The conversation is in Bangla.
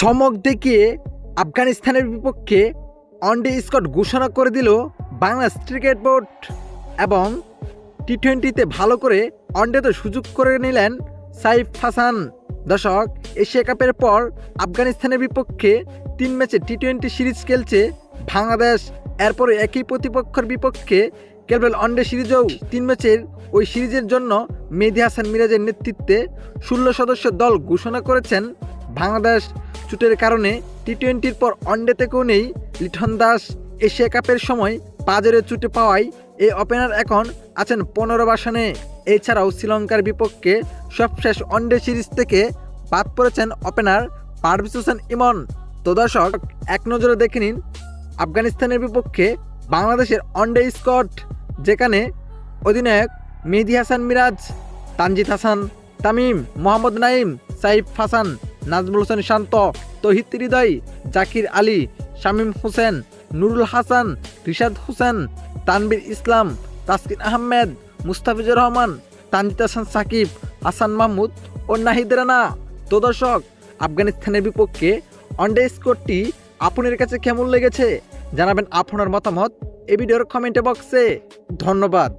চমক দেখিয়ে আফগানিস্তানের বিপক্ষে ওয়ানডে স্কট ঘোষণা করে দিল বাংলাদেশ ক্রিকেট বোর্ড এবং টি টোয়েন্টিতে ভালো করে ওয়ানডেতে সুযোগ করে নিলেন সাইফ হাসান। দর্শক, এশিয়া কাপের পর আফগানিস্তানের বিপক্ষে তিন ম্যাচে টি টোয়েন্টি সিরিজ খেলছে বাংলাদেশ। এরপরে একই প্রতিপক্ষের বিপক্ষে খেলবে ওয়ানডে সিরিজেও তিন ম্যাচের ওই সিরিজের জন্য মেহেদি হাসান মিরাজের নেতৃত্বে ষোলো সদস্য দল ঘোষণা করেছেন বাংলাদেশ চুটের কারণে টি টোয়েন্টির পর ওয়ানডে থেকেও নেই। লিটন দাস এশিয়া কাপের সময় পাজরে চুটে পাওয়ায় এই ওপেনার এখন আছেন পনেরো বাসনে। এছাড়াও শ্রীলঙ্কার বিপক্ষে সবশেষ ওয়ানডে সিরিজ থেকে বাদ পড়েছেন ওপেনার পারভেজ হোসেন ইমন। তো দর্শক, এক নজরে দেখে নিন, আফগানিস্তানের বিপক্ষে বাংলাদেশের ওয়ানডে স্কট যেখানে অধিনায়ক মেহেদি হাসান মিরাজ, তানজিদ হাসান, তামিম, মোহাম্মদ নাইম সাইফ হাসান নাজমুল হোসেন শান্ত, তহিদ হৃদয়, জাকির আলী, শামীম হোসেন, নুরুল হাসান, রিশাদ হোসেন তানবির ইসলাম, তাসকিন আহমেদ, মুস্তাফিজুর রহমান তানজিদ হাসান সাকিব হাসান মাহমুদ ও নাহিদ রানা। তো দর্শক, আফগানিস্তানের বিপক্ষে ওয়ানডে স্কোরটি আপনার কাছে কেমন লেগেছে? জানাবেন আপনার মতামত এই ভিডিওর কমেন্ট বক্সে। ধন্যবাদ।